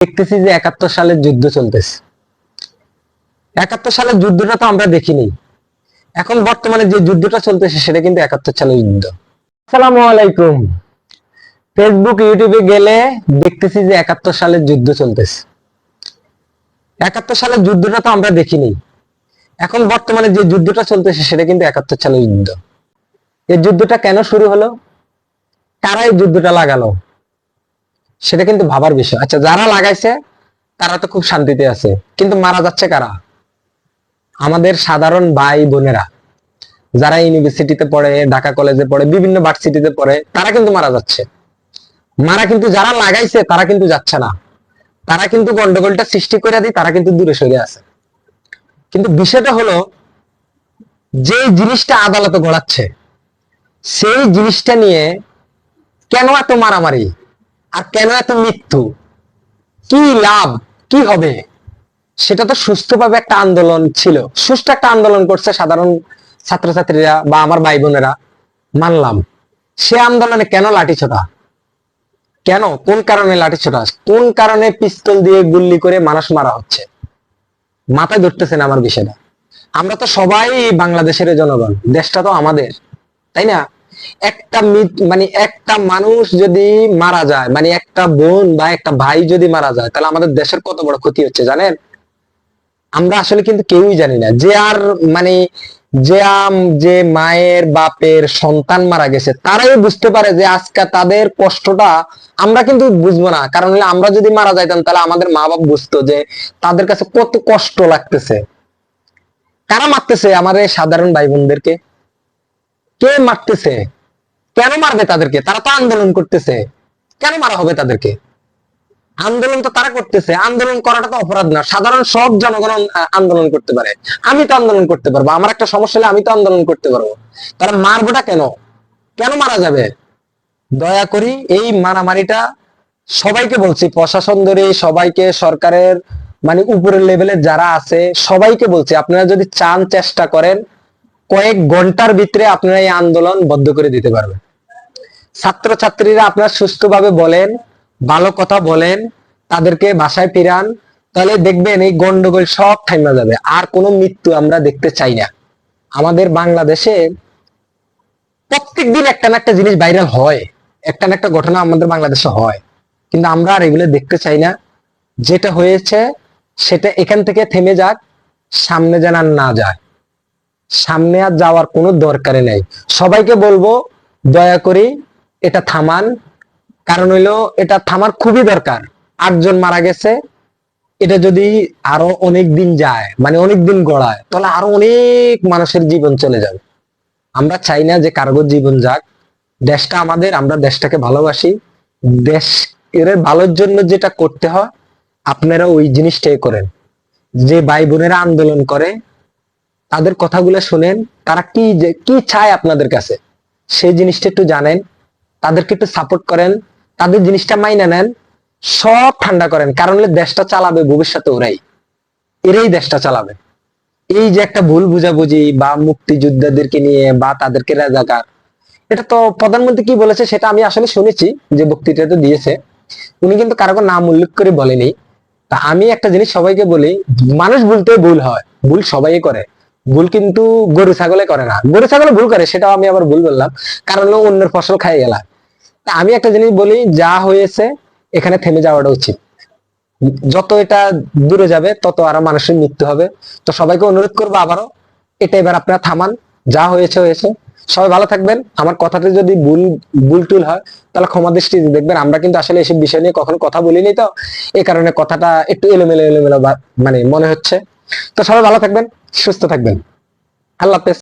দেখতেছি যে একাত্তর সালের যুদ্ধ চলতেছে। একাত্তর সালের যুদ্ধটা তো আমরা দেখিনি। এখন বর্তমানে যে যুদ্ধটা চলতেছে, সেটা কিন্তু একাত্তর সালের যুদ্ধ। আসসালামু আলাইকুম। ফেসবুক ইউটিউবে গেলে দেখতেছি যে একাত্তর সালের যুদ্ধ চলতেছে। একাত্তর সালের যুদ্ধটা তো আমরা দেখিনি। এখন বর্তমানে যে যুদ্ধটা চলতেছে, সেটা কিন্তু একাত্তর সালের যুদ্ধ। এই যুদ্ধটা কেন শুরু হলো? কারা এই যুদ্ধটা লাগালো? সেটা কিন্তু ভাবার বিষয়। আচ্ছা যারা লাগাইছে, তারা তো খুব শান্তিতে আছে। কিন্তু মারা যাচ্ছে কারা? আমাদের সাধারণ ভাই বোনেরা। যারা ইউনিভার্সিটিতে পড়ে, ঢাকা কলেজে পড়ে, বিভিন্ন ভার্সিটিতে পড়ে, তারা কিন্তু মারা যাচ্ছে। মারা কিন্তু, যারা লাগাইছে, তারা কিন্তু যাচ্ছে না। তারা কিন্তু গন্ডগোলটা সৃষ্টি করে দিই তারা কিন্তু দূরে সরে আছে। কিন্তু বিষয়টা হলো যে জিনিসটা আদালতে গড়াচ্ছে, সেই জিনিসটা নিয়ে কেন এত মারামারি? আর কেন এত মৃত্যু? কি লাভ? কি হবে? সেটা তো সুস্থভাবে একটা আন্দোলন ছিল। সুস্থ একটা আন্দোলন করছে সাধারণ ছাত্রছাত্রীরা বা আমার ভাই বোনেরা মানলাম। সে আন্দোলনে কেন লাঠি ছোটা? কেন? কোন কারণে লাঠি ছোটা? কোন কারণে পিস্তল দিয়ে গুল্লি করে মানুষ মারা হচ্ছে? মাথায় ধরতেছে না আমার বিষয়টা। আমরা তো সবাই বাংলাদেশের জনগণ। দেশটা তো আমাদের। তাই না? একটা মানে একটা মানুষ যদি মারা যায় মানে একটা বোন বা একটা ভাই যদি মারা যায়, তাহলে আমাদের দেশের কত বড় ক্ষতি হচ্ছে জানেন? আমরা আসলে কিন্তু কেউই জানি না। যে আর মানে যে আম- যে মায়ের বাপের সন্তান মারা গেছে, তারাই বুঝতে পারে যে আজকে তাদের কষ্টটা আমরা কিন্তু বুঝব না। কারণ হলে আমরা যদি মারা যাইতাম, তাহলে আমাদের মা বাপ বুঝতো যে তাদের কাছে কত কষ্ট লাগতেছে। কারা মারতেছে আমাদের সাধারণ ভাই বোনদেরকে কে মারতেছে? কেন মারবে তাদেরকে? তারা তো আন্দোলন করতেছে। কেন মারা হবে তাদেরকে? আন্দোলন তো তারা করতেছে। আন্দোলন করাটা তো অপরাধ না। সাধারণ সব জনগণ আন্দোলন করতে পারে। আমি তো আন্দোলন করতে পারব। আমার একটা সমস্যা হলে আমি তো আন্দোলন করতে পারব। তারা মারবোটা কেন? কেন মারা যাবে? দয়া করি এই মারামারিটা সবাইকে বলছি, প্রশাসন ধরে, সবাইকে সরকারের মানে উপরের লেভেলে যারা আছে, সবাইকে বলছি, আপনারা যদি চান চেষ্টা করেন কয়েক ঘণ্টার ভিতরে আপনারা এই আন্দোলন বদ্ধ করে দিতে পারবেন। ছাত্রছাত্রীরা আপনার সুস্থভাবে বলেন, ভালো কথা বলেন, তাদেরকে বাসায় ফিরান, তাহলে দেখবেন এই গন্ডগোল সব থাইমা যাবে। আর কোনো মৃত্যু আমরা দেখতে চাই না। আমাদের বাংলাদেশে প্রত্যেক দিন একটা না একটা জিনিস ভাইরাল হয়, একটা না একটা ঘটনা আমাদের বাংলাদেশে হয়। কিন্তু আমরা আর এগুলো দেখতে চাই না। যেটা হয়েছে, সেটা এখান থেকে থেমে যাক, সামনে যেন আর না যায়। সামনে আর যাওয়ার কোনো দরকারে নেই। সবাইকে বলব, দয়া করে এটা থামান। কারণ হইল, এটা থামার খুবই দরকার। আটজন মারা গেছে। এটা যদি আরও অনেক দিন যায় মানে অনেক দিন গড়ায়, তাহলে আরও অনেক মানুষের জীবন চলে যাবে। আমরা চাই না যে কারোর জীবন যাক। দেশটা আমাদের, আমরা দেশটাকে ভালোবাসি। দেশ, এর ভালোর জন্য যেটা করতে হয়, আপনারা ওই জিনিসটাই করেন। যে ভাই বোনেরা আন্দোলন করে তাদের কথাগুলো শুনেন, তারা কি যে, কি চায় আপনাদের কাছে? সেই জিনিসটা একটু জানেন, তাদেরকে একটু সাপোর্ট করেন, তাদের জিনিসটা মাইনা নেন, সব ঠান্ডা করেন, কারণ দেশটা চালাবে ভবিষ্যতে ওরাই। এরাই দেশটা চালাবে। এই যে একটা ভুল বুঝাবুঝি বা মুক্তিযোদ্ধাদেরকে নিয়ে বা তাদেরকে রাজাকার, এটা তো প্রধানমন্ত্রী কি বলেছে সেটা আমি আসলে শুনেছি, যে বক্তৃতাতে দিয়েছে। উনি কিন্তু কারও নাম উল্লেখ করে বলেনি। তা আমি একটা জিনিস সবাইকে বলি, মানুষ ভুলতে ভুল হয়, ভুল সবাই করে। ভুল কিন্তু গরু ছাগলে করে না। গরু ছাগলে ভুল করে, সেটাও আমি আবার ভুল বললাম। কারণ অন্যের ফসল খাই গেলাম তা আমি একটা জিনিস বলি, যা হয়েছে এখানে থেমে যাওয়াটা উচিত। যত এটা দূরে যাবে, তত আরও মানুষের মৃত্যু হবে। তো সবাইকে অনুরোধ করব আবারও, এটা এবার আপনারা থামান। যা হয়েছে হয়েছে। সবাই ভালো থাকবেন। আমার কথাতে যদি ভুল ভুল টুল হয়, তাহলে ক্ষমা দৃষ্টি দেখবেন। আমরা কিন্তু আসলে এসব বিষয় নিয়ে কখনো কথা বলিনি তো। এই কারণে কথাটা একটু এলোমেলো এলোমেলো মানে মনে হচ্ছে। তো সবাই ভালো থাকবেন, সুস্থ থাকবেন। আল্লাহ হাফেজ